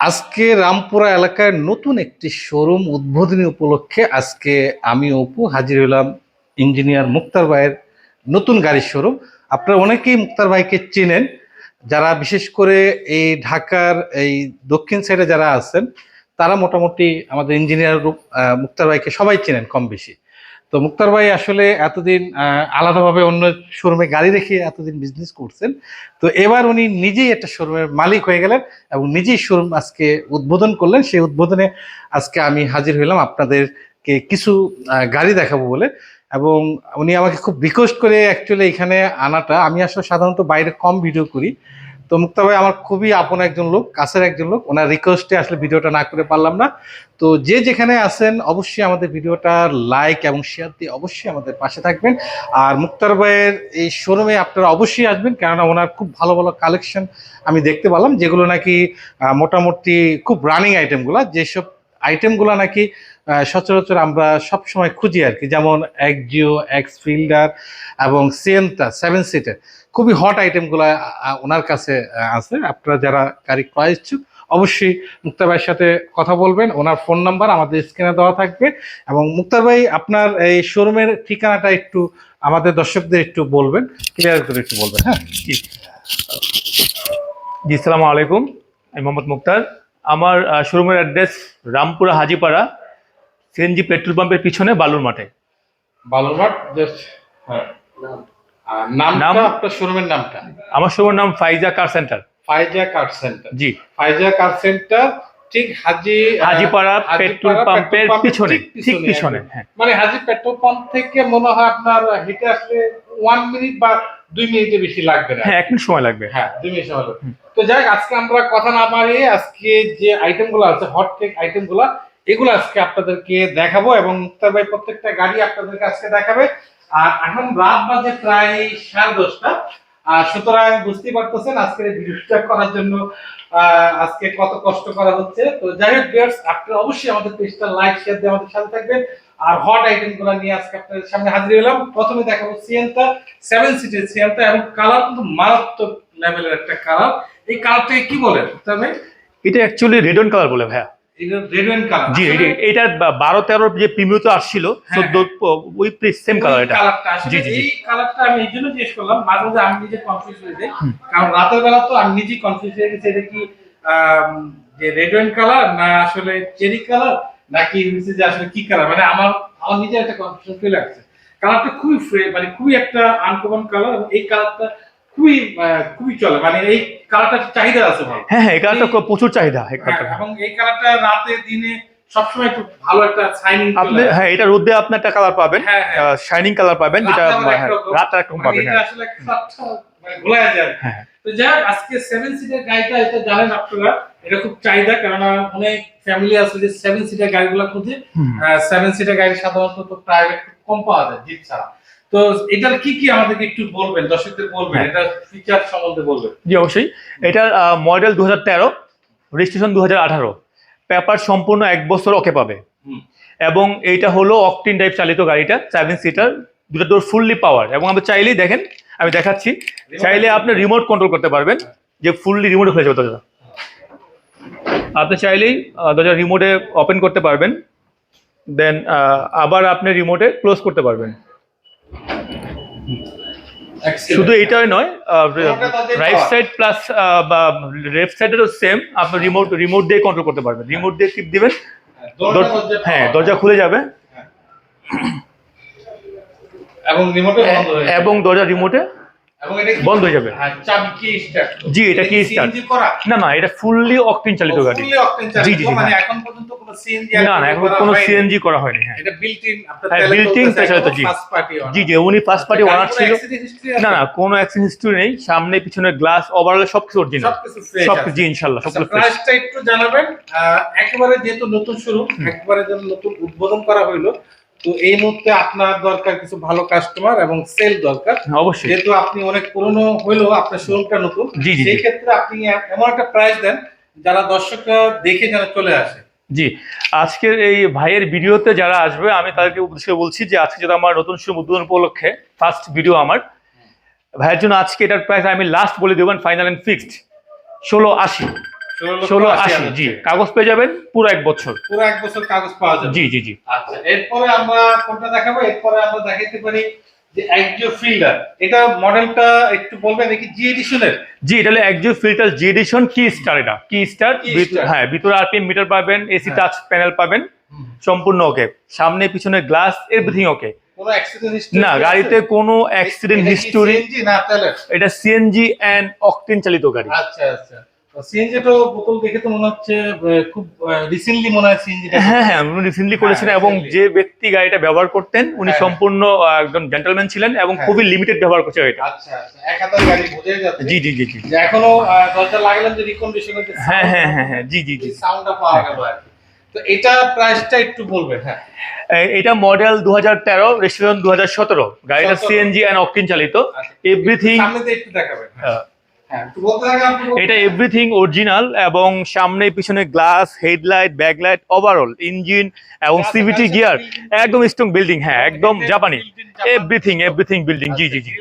আজকে রামপুরা এলাকায় নতুন একটি শোরুম উদ্বোধনী উপলক্ষে আজকে আমি অপু হাজির হলাম, ইঞ্জিনিয়ার মুক্তার ভাইয়ের নতুন গাড়ির শোরুম। আপনারা অনেকেই মুক্তার ভাইকে চেনেন, যারা বিশেষ করে এই ঢাকার এই দক্ষিণ সাইডে যারা আছেন, তারা মোটামুটি আমাদের ইঞ্জিনিয়ার মুক্তার ভাইকে সবাই চেনেন কম বেশি। তো মুক্তার ভাই আসলে এতদিন আলাদাভাবে অন্য শোরুমে গাড়ি রেখে এতদিন বিজনেস করছেন। তো এবার উনি নিজেই একটা শোরুমের মালিক হয়ে গেলেন এবং নিজেই শোরুম আজকে উদ্বোধন করলেন। সেই উদ্বোধনে আজকে আমি হাজির হইলাম আপনাদেরকে কিছু গাড়ি দেখাবো বলে। এবং উনি আমাকে খুব রিকোয়েস্ট করে অ্যাকচুয়ালি এখানে আনাটা। আমি আসলে সাধারণত বাইরে কম ভিডিও করি। তো মুক্তা ভাই আমার খুবই আপন একজন লোক, কাছের একজন লোক। ওনার রিকোয়েস্টে আসলে ভিডিওটা না করে পারলাম না। তো যে যেখানে আছেন, অবশ্যই আমাদের ভিডিওটা লাইক এবং শেয়ার দিয়ে অবশ্যই আমাদের পাশে থাকবেন। আর মুক্তার ভাইয়ের এই শোরুমে আপনারা অবশ্যই আসবেন, কেননা ওনার খুব ভালো ভালো কালেকশন আমি দেখতে পেলাম, যেগুলো নাকি মোটামুটি খুব রানিং আইটেমগুলো যেসব আইটেমগুলো নাকি সচরাচর আমরা সব সময় খুঁজি আর কি। যেমন এক্সজিও এক্স ফিল্ডার এবং সিয়েন্তা সেভেন সিটের। খুবই হট আইটেমগুলো ওনার কাছে আছে। আপনারা যারা গাড়ি ক্রয় ইচ্ছুক, অবশ্যই মুক্তার ভাইয়ের সাথে কথা বলবেন। ওনার ফোন নাম্বার আমাদের স্ক্রিনে দেওয়া থাকবে। এবং মুক্তার ভাই, আপনার এই শোরুমের ঠিকানাটা একটু আমাদের দর্শকদের একটু বলবেন। ক্লিয়ার করে একটু বলবেন হ্যাঁ? জি। জি, সালামু আলাইকুম। আমি মোহাম্মদ মুক্তার। আমার শোরুমের address Rampura Hajipara CNG petrol পাম্পের পিছনে বালুর মাঠে। বালুরঘাট জাস্ট হ্যাঁ। নাম- আপনার শোরুমের নামটা? আমার শোরুমের নাম ফাইজা কার সেন্টার। ফাইজা কার সেন্টার? জি। ফাইজা কার সেন্টার ঠিক হাজি হাজিপাড়া পেট্রোল পাম্পের পিছনে ঠিক পিছনে হ্যাঁ। মানে হাজি পেট্রোল পাম্প থেকে মনে হয় আপনার হেঁটে আসলে ওয়ান মিনিট বা দুই মিনিটের বেশি লাগবে না। হ্যাঁ এক মিনিট সময় লাগবে। হ্যাঁ দুই মিনিট সময় লাগবে। তো যাই আজকে আমরা কথা না বাড়িয়ে আজকে যে আইটেমগুলো আছে হট কেক আইটেমগুলো এগুলো আজকে আপনাদেরকে দেখাবো এবং মুক্তার ভাই প্রত্যেকটা গাড়ি আপনাদেরকে আজকে দেখাবে। আর এখন রাত বাজে প্রায় সাড়ে দশটা। আর সুতরাং বুঝতেই পারতেছেন আজকের এই ভিডিওটা করার জন্য আজকে কত কষ্ট করা হচ্ছে। তো যাই হোক viewers, আপনারা অবশ্যই আমাদের পেজটা লাইক শেয়ার দিয়ে আমাদের সাথে থাকবেন। আর হট আইটেমগুলো নিয়ে আজকে আপনাদের সামনে হাজির হলাম। প্রথমে দেখাবো সিএনটা সেভেন সিটের সিএনটা এবং কালার কিন্তু মারাত্মক লেভেলের একটা কালার এই কালারটাকে কি বলেন তবে এটা অ্যাকচুয়ালি রেডন কালার বলে ভাইয়া। কালার জি এটা- এটা বারো তেরো যে প্রিমিয়তে আসছিল হ্যাঁ, চোদ্দ ওই সেম কালার এটা। জি, জি, জি। এই কালারটা আমি এই জন্য জিজ্ঞেস করলাম মাঝে মাঝে আমি নিজে কনফিউজ হয়ে যাই। কারণ রাতের বেলা তো আমি নিজেই কনফিউজ হয়ে গেছি এটা কি যে রেড কালার না আসলে চেরি কালার নাকি হচ্ছে যে আসলে কি কালার মানে আমার আমার নিজের একটা কনফিউশন কালারটা খুবই মানে খুবই একটা আনকমন কালার এই কালারটা খুবই খুবই চলে। মানে এই কালারটার চাহিদা আছে ভালো। হ্যাঁ হ্যাঁ এই কালারটা প্রচুর চাহিদা এই হ্যাঁ, কালারটা এবং এই কালারটা রাতে দিনে সবসময় একটু ভালো একটা শাইনিং আপনি হ্যাঁ এটা রোদে আপনি একটা কালার পাবেন হ্যাঁ, হ্যাঁ। শাইনিং কালার পাবেন যেটা রাতে আবার হ্যাঁ, একরকম। রাত একরকম পাবেন এটা হ্যাঁ। আসলে কালারটা মানে ঘোলা যায়। হ্যাঁ তো যাই আজকে সেভেন সিটের গাড়িটা এটা জানেন আপনারা এটা খুব চাহিদা কেননা অনেক ফ্যামিলি আছে যে সেভেন সিটের গাড়িগুলো খুঁজে। সেভেন সিটের গাড়ি সাধারণত প্রাইভেট কম পাওয়া যায় জিপ ছাড়া। তো এটার কি কি আমাদেরকে একটু বলবেন দর্শকদের বলবেন হ্যাঁ। এটা ফিচার সম্বন্ধে বলবেন? জি অবশ্যই। এটা মডেল দু হাজার তেরো রেজিস্ট্রেশন দু হাজার আঠারো। পেপার সম্পূর্ণ এক বছর ওকে পাবে। এবং এইটা হলো অকটিন টাইপ চালিত গাড়িটা সেভেন সিটার দুটো ডোর ফুললি পাওয়ার এবং আপনি চাইলেই দেখেন আমি দেখাচ্ছি। চাইলে আপনি রিমোট কন্ট্রোল করতে পারবেন যে ফুললি রিমোট হয়ে যাবে দরজা। আপনি চাইলেই দরজা রিমোটে ওপেন করতে পারবেন। দেন আবার আপনি রিমোটে ক্লোজ করতে পারবেন। শুধু এইটাই নয় রাইট সাইড প্লাস বা লেফট সাইডেরও সেম আপনি রিমোট রিমোট দিয়ে কন্ট্রোল করতে পারবেন। রিমোট দিয়ে টিপ দিবেন হ্যাঁ দরজা খুলে যাবে। এবং রিমোটে বন্ধ হয়ে। এবং দরজা রিমোটে বন্ধ হয়ে যাবে। হ্যাঁ, স্টার্ট জি, এটা কি? করা না না এটা ফুললি অকটিন চালিত গাড়ি জি, জি, মানে। এখন পর্যন্ত কোনো সিএনজি না না এখন কোনো সিএনজি করা হয়নি হ্যাঁ এটা বিল্ট ইন হ্যাঁ, built-in চালিত, জি। জি জি উনি ফার্স্ট পার্টি ওনার ছিল? না না কোনো অ্যাক্সিডেন্ট হিস্ট্রি নেই সামনে পিছনে গ্লাস ওভারঅল সবকিছু অরিজিনাল সবকিছু। জি আচ্ছা, ফ্রেশ প্রাইসটা একটু জানাবেন একেবারে যেহেতু নতুন শুরু একবারে যেন নতুন উদ্বোধন করা হইল তো এই মুহূর্তে আপনার দরকার কিছু ভালো কাস্টমার এবং সেল দরকার। অবশ্যই। যেহেতু আপনি অনেক পুরনো হইলেও আপনার শোরুমটা নতুন। সেই ক্ষেত্রে আপনি এমন একটা প্রাইস দেন যারা দর্শকরা দেখে যেন চলে আসে। জি আজকের এই ভাইয়ের ভিডিওতে যারা আসবে আমি তাদেরকে উদ্দেশ্যে বলছি যে আজকে যেটা আমার নতুন শুরু উদ্বোধন উপলক্ষে ফার্স্ট ভিডিও আমার ভাইয়ের জন্য আজকে এটার প্রাইস আমি লাস্ট বলে দেবেন ফাইনাল অ্যান্ড ফিক্সড ষোলো আশি। ষোলো আশি জি কাগজ পেয়ে যাবেন পুরো এক বছর। পুরো এক বছর কাগজ পাওয়া যাবে। জি জি জি। আচ্ছা এরপরে আমরা কোনটা দেখাবো? এরপরে আমরা দেখাইতে পারি যে একজিও ফিল্ডার এটা মডেলটা একটু বলবেন জি এডিশনের জি এটা হলো একজো filter G edition key star এটা। কি স্টার হ্যাঁ ভিতরে আরপিএম মিটার পাবেন এসি। টাচ প্যানেল পাবেন সম্পূর্ণ ওকে সামনে পিছনে গ্লাস এভরিথিং ওকে না গাড়িতে কোনো অ্যাক্সিডেন্ট হিস্টোরি এটা সিএনজি এন্ড অকটেন চালিত গাড়ি। আচ্ছা আচ্ছা। সিএনজি তো বোতল দেখে তো মনে হচ্ছে খুব রিসেন্টলি মনে হয় সিএনজি হ্যাঁ হ্যাঁ উনি রিসেন্টলি করেছেন হ্যাঁ, এবং যে ব্যক্তি গাড়িটা ব্যবহার করতেন উনি হ্যাঁ। সম্পূর্ণ আহ, একজন জেন্টলম্যান ছিলেন এবং হ্যাঁ। খুবই লিমিটেড ব্যবহার করছে এটা আচ্ছা আচ্ছা এক হাজার গাড়ি বোঝাই যাচ্ছে। জি জি জি জি। এখনও দরজা লাগালেন যে রিকন্ডিশনের হ্যাঁ হ্যাঁ হ্যাঁ হ্যাঁ জি জি জি। সাউন্ডটা পাওয়া গেল আর তো এটা প্রাইসটা একটু বলবেন হ্যাঁ। এটা মডেল দু হাজার তেরো রেজিস্ট্রেশন দু হাজার সতেরো। গাড়িটা সিএনজি অ্যান্ড অকটেন চালিত। আচ্ছা। এভরিথিং সামনে একটু দেখাবেন হ্যাঁ। হ্যাঁ, এটা এভরিথিং অরিজিনাল এবং সামনে পিছনে glass headlight backlight overall engine এবং সিভিটি গিয়ার একদম স্ট্রং বিল্ডিং হ্যাঁ একদম জাপানি। এভরিথিং এভরিথিং বিল্ডিং জি জি জি।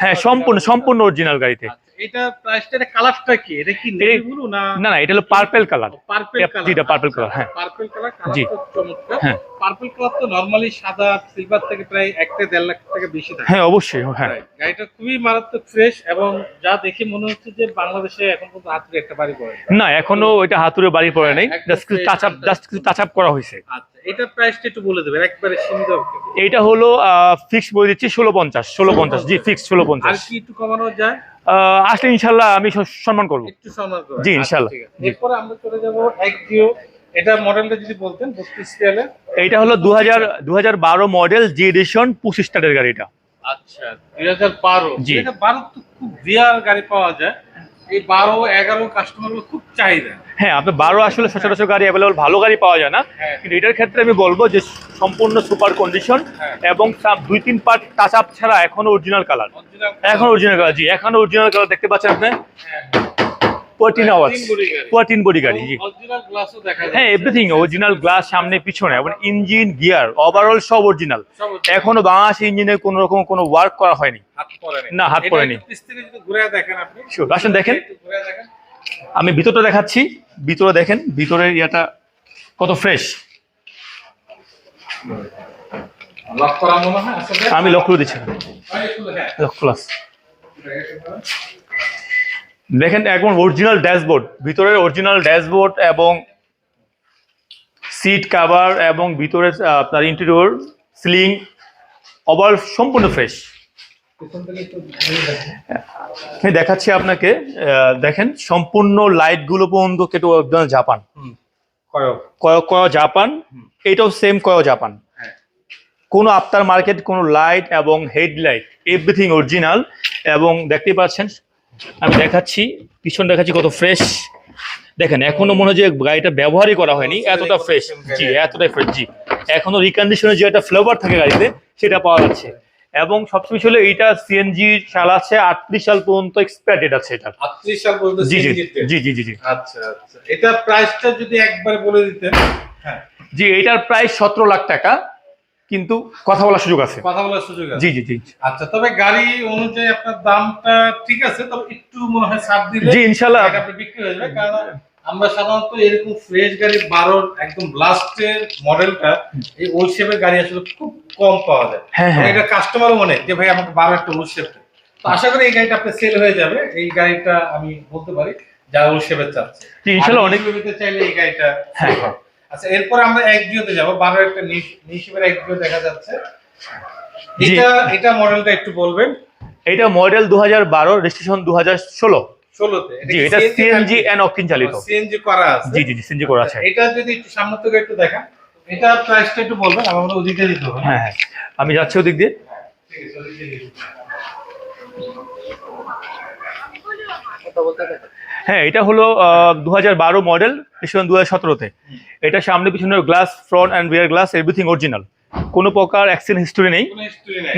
হ্যাঁ সম্পূর্ণ সম্পূর্ণ অরিজিনাল গাড়িতে। আচ্ছা, এটা প্রাইসটা এটা কালারটা কি এটা কি নেভি ব্লু না না না এটা হলো পার্পেল কালার পার্পল কালার এটা purple color, হ্যাঁ। পার্পল কালার জি। চমৎকার হ্যাঁ। পার্পল কালার তো নরমালি সাদা সিলভার থেকে প্রায় এক থেকে দেড় লাখ টাকা বেশি থাকে হ্যাঁ অবশ্যই হ্যাঁ. গাড়িটা খুবই মারাত্মক ফ্রেশ এবং যা দেখে মনে হচ্ছে যে বাংলাদেশে এখন পর্যন্ত হাতুড়ি একটা বাড়ি পড়ে না এখনও ওইটা হাতুড়ে বাড়ি পড়ে নাই জাস্ট কিছু টাচ আপ জাস্ট কিছু টাচ আপ করা হয়েছে আচ্ছা এটা প্রাইসটা একটু বলে দেবেন একবারে সীমিত হলো ফিক্স বলে দিচ্ছি ষোলো পঞ্চাশ ষোলো পঞ্চাশ জি ফিক্স ষোলো আর পঞ্চাশ কি একটু কমানো যায়? আসলে ইনশাল্লাহ আমি সম্মান করব। একটু সম্মান করে জি, ইনশাআল্লাহ। জি। এরপরে আমরা চলে যাব একজিও এটা মডেলটা যদি বলতেন বত্রিশ হলো দু হাজার দু হাজার বারো মডেল জি এডিশন পঁচিশ স্টারের গাড়িটা। আচ্ছা দুই হাজার বারো। জি। এটা বারো তো খুব রিয়ার গাড়ি পাওয়া যায়। এই বারো এগারো কাস্টমার খুব চাহিদা। হ্যাঁ আপনি বারো আসলে সচরাচর গাড়ি অ্যাভেলেবল ভালো গাড়ি পাওয়া যায় না। হ্যাঁ। কিন্তু এটার ক্ষেত্রে আমি বলব যে সম্পূর্ণ সুপার কন্ডিশন হ্যাঁ। এবং সব- দুই তিন পার্ট টাচ আপ ছাড়া এখনও অরিজিনাল কালার এখন অরিজিনাল কালার জি এখন অরিজিনাল কালার দেখতে পাচ্ছেন আপনি? হ্যাঁ, পোয়াটিন আওয়াজ তিন body গাড়ি। পোয়াটিন বডি গাড়ি জি। হ্যাঁ এভরিথিং অরিজিনাল গ্লাস সামনে পিছনে এবং ইঞ্জিন গিয়ার ওভারঅল সব অরিজিনাল এখনও বাংলাদেশ ইঞ্জিনে কোনো রকম কোনো ওয়ার্ক করা হয়নি। না, হাত পড়েনি। দেখেন আসেন আমি ভিতরটা দেখাচ্ছি। ভিতরে দেখেন ভিতরের ইয়াটা কত ফ্রেশ লক করা আমি লক্ষ্য দিচ্ছি। না। হয় একটু হ্যাঁ লক্ষ্য প্লাস দেখেন একদম অরিজিনাল ড্যাশবোর্ড ভিতরের অরিজিনাল ড্যাশবোর্ড এবং সিট কাভার এবং ভিতরে আপনার ইন্টেরিয়র সিলিং ওভার সম্পূর্ণ ফ্রেশ আমি দেখাচ্ছি আপনাকে দেখেন সম্পূর্ণ লাইটগুলো পর্যন্ত কেটে একদম জাপান। কয় কয় জাপান এটাও সেম কয় জাপান। হ্যাঁ। কোনো আফটার মার্কেট কোনো লাইট এবং হেডলাইট এভরিথিং অরিজিনাল এবং দেখতে পাচ্ছেন আমি দেখাচ্ছি পিছন দেখাচ্ছি কত ফ্রেশ দেখেন এখনও মনে হয় যে গাড়িটা ব্যবহারই করা হয়নি এতটা ফ্রেশ জি এতটাই ফ্রেশ জি। এখনও রিকন্ডিশনের যে একটা ফ্লেভার থাকে গাড়িতে সেটা পাওয়া যাচ্ছে। এবং সবচেয়ে বেশি হলো এইটা সিএনজি সাল আছে আটত্রিশ সাল পর্যন্ত এক্সপায়ার ডেট আছে এটা। 38 সাল পর্যন্ত জি জি জি জি জি জি। আচ্ছা আচ্ছা। এটা প্রাইসটা যদি একবার বলে দিতেন হ্যাঁ। জি এটার প্রাইস সতেরো লাখ টাকা। কিন্তু কথা বলার সুযোগ আছে। কথা বলার সুযোগ আছে। জি জি জি। আচ্ছা তবে গাড়ি অনুযায়ী আপনার দামটা ঠিক আছে তবে একটু মনে হয় ছাড় দিলে জি ইনশাল্লাহ গাড়িটা আপনার বিক্রি হয়ে যাবে কারণ আমরা সাধারণত এরকম ফ্রেশ গাড়ি বারোর একদম লাস্টের মডেলটা এই ওই শেপের গাড়ি আসলে খুব কম পাওয়া যায়। হ্যাঁ, হ্যাঁ। এটা কাস্টমারও মনে যে ভাই আমাকে বারো একটা ওই শেপ তো আশা করি এই গাড়িটা আপনার সেল হয়ে যাবে এই গাড়িটা আমি বলতে পারি যা ওই শেপের চাচ্ছে। জি, ইনশাল্লাহ অনেক চাইলে এই গাড়িটা হ্যাঁ। আচ্ছা এরপর আমরা এক জিওতে যাব। বারো একটা নিশিবের এক জিও দেখা যাচ্ছে। এটা এটা মডেলটা একটু বলবেন। এটা মডেল দু হাজার বারো রেজিস্ট্রেশন দু হাজার ষোলো। ষোলোতে। জি এটা সিএনজি এন্ড অকটিন চালিত? সিএনজি করা আছে। জি জি জি সিএনজি করা আছে। এটা যদি একটু সামনে থেকে একটু দেখান। এটা প্রাইসটা একটু বলবেন আমার মনে হয় ওদিকে দিতে হবে। হ্যাঁ হ্যাঁ। আমি যাচ্ছি ওদিক দিয়ে। ঠিক আছে, ওদিকে দিতে হবে। হ্যাঁ এটা হলো দু হাজার বারো মডেল রেজিস্ট্রেশন দু হাজার সতেরোতে। এটা সামনে পিছনে glass front and rear glass everything original কোনো প্রকার অ্যাক্সিডেন্ট হিস্টোরি নেই।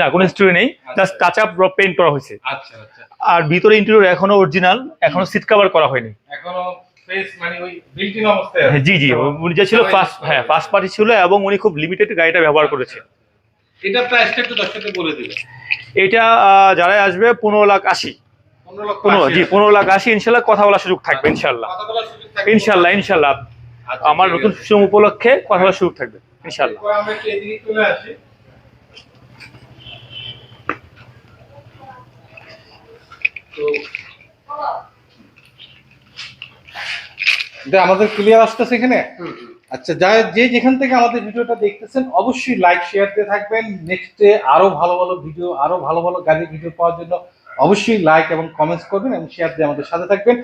না কোনো হিস্টোরি নেই। জাস্ট টাচ আপ পেন্ট করা হয়েছে। আচ্ছা আচ্ছা। আর ভিতরে ইন্টেরিয়র এখনও অরিজিনাল এখনও সিট কভার করা হয়নি। মানে। হ্যাঁ, জি জি উনি যে ছিল ফার্স্ট হ্যাঁ ফার্স্ট পার্টি ছিল এবং উনি খুব লিমিটেড গাড়িটা ব্যবহার করেছে। এটা প্রাইসটা একটু দর্শকদের বলে দিবেন। এটা যারাই আসবে পনেরো লাখ আশি। পনেরো লক্ষ পনেরো আশি জি পনেরো লাখ আশি ইনশাল্লাহ কথা বলার সুযোগ থাকবে ইনশাল্লাহ। কথা বলার সুযোগ থাকবে? ইনশাল্লাহ ইনশাল্লাহ। আচ্ছা, আমার নতুন। উপলক্ষে কথা বলার সুযোগ থাকবে ইনশাল্লাহ। এটা আমাদের ক্লিয়ার আসতেছে এখানে? আচ্ছা যা যে যেখান থেকে আমাদের ভিডিওটা দেখতেছেন অবশ্যই লাইক শেয়ার দিয়ে থাকবেন। নেক্সটে আরও ভালো ভালো ভিডিও আরও ভালো ভালো গাড়ির ভিডিও পাওয়ার জন্য অবশ্যই লাইক এবং কমেন্টস করবেন এবং শেয়ার দিয়ে আমাদের সাথে থাকবেন।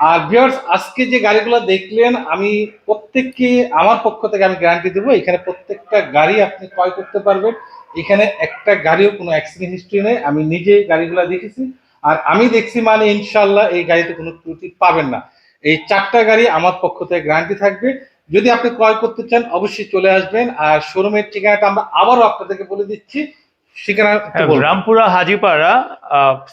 আর ভিউয়ার্স আজকে যে গাড়িগুলো দেখলেন, আমি প্রত্যেককে, আমার পক্ষ থেকে আমি গ্যারান্টি দেবো, এখানে প্রত্যেকটা গাড়ি আপনি ক্রয় করতে পারবেন। এখানে একটা গাড়িও কোনো অ্যাক্সিডেন্ট হিস্ট্রি নেই। আমি নিজে গাড়িগুলো দেখেছি। আর আমি দেখছি মানে ইনশাল্লাহ এই গাড়িতে কোনো ত্রুটি পাবেন না। এই চারটা গাড়ি আমার পক্ষ থেকে গ্যারান্টি থাকবে। যদি আপনি ক্রয় করতে চান, অবশ্যই চলে আসবেন। আর শোরুমের ঠিকানাটা আমরা আবারও আপনাদেরকে বলে দিচ্ছি। হ্যাঁ। রামপুরা হাজিপাড়া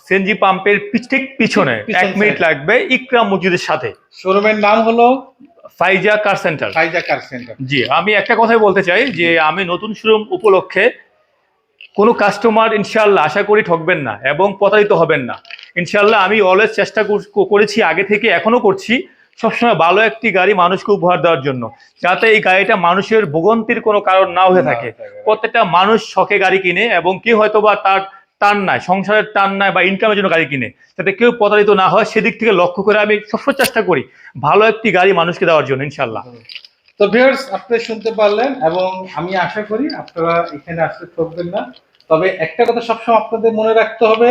সেনজি পাম্পের ঠিক পিছনে এক মিনিট লাগবে ইকরাম মসজিদের সাথে। শোরুমের নাম হলো ফাইজা কার সেন্টার। ফাইজা কার সেন্টার। জি আমি একটা কথাই বলতে চাই যে আমি নতুন শোরুম উপলক্ষে কোনো কাস্টমার ইনশাল্লাহ আশা করি ঠকবেন না এবং প্রতারিত হবেন না। ইনশাল্লাহ আমি অলওয়েজ চেষ্টা করেছি আগে থেকে এখনও করছি। সবসময় ভালো একটি গাড়ি মানুষকে উপহার দেওয়ার জন্য। যাতে এই গাড়িটা মানুষের ভোগান্তির কোনো কারণ না হয়ে থাকে। প্রত্যেকটা মানুষ শখে গাড়ি কিনে এবং কেউ হয়তো বা তার টান নাই সংসারের টান নাই বা ইনকামের জন্য গাড়ি কিনে। যাতে কেউ প্রতারিত না হয় সেদিক থেকে লক্ষ্য করে আমি সবসময় চেষ্টা করি ভালো একটি গাড়ি মানুষকে দেওয়ার জন্য ইনশাল্লাহ তো ভিউয়ার্স আপনি শুনতে পারলেন এবং আমি আশা করি আপনারা এখানে আসলে ঠকবেন না। তবে একটা কথা সবসময় আপনাদের মনে রাখতে হবে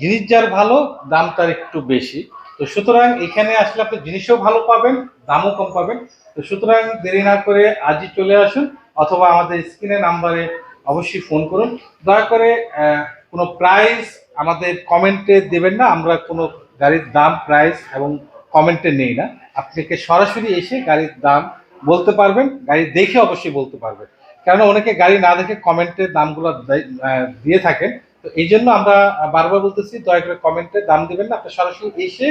জিনিস যার ভালো দাম তার একটু বেশি। তো সুতরাং এখানে আসলে আপনি জিনিসও ভালো পাবেন, দামও কম পাবেন। তো সুতরাং দেরি না করে আজই চলে আসুন অথবা আমাদের স্ক্রিনে নাম্বারে অবশ্যই ফোন করুন। দয়া করে কোনো প্রাইস আমাদের কমেন্টে দেবেন না, আমরা কোনো গাড়ির দাম প্রাইস এবং কমেন্টে নেই না। আপনাকে সরাসরি এসে গাড়ির দাম বলতে পারবেন, গাড়ি দেখে অবশ্যই বলতে পারবেন। কারণ অনেকে গাড়ি না দেখে কমেন্টে দামগুলো দিয়ে থাকেন। তো এই জন্য আমরা বারবার বলতেছি দয়া করে কমেন্টে দাম দিবেন না। আপনি সরাসরি এসে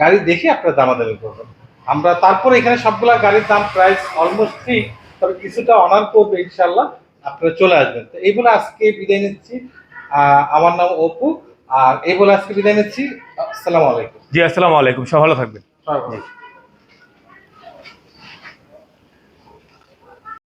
গাড়ি দেখে আপনার দামাদামি করবেন। আমরা তারপরে এখানে সবগুলা গাড়ির দাম প্রাইস অলমোস্ট ঠিক তবে কিছুটা অনার করবে ইনশাল্লাহ আপনারা চলে আসবেন। তো এই বলে আজকে বিদায় নিচ্ছি। আমার নাম অপু আর এই বলে আজকে বিদায় নিচ্ছি। আসসালামু আলাইকুম। জি আসসালামু আলাইকুম। সব ভালো থাকবেন। সবাই ভালো থাকবেন।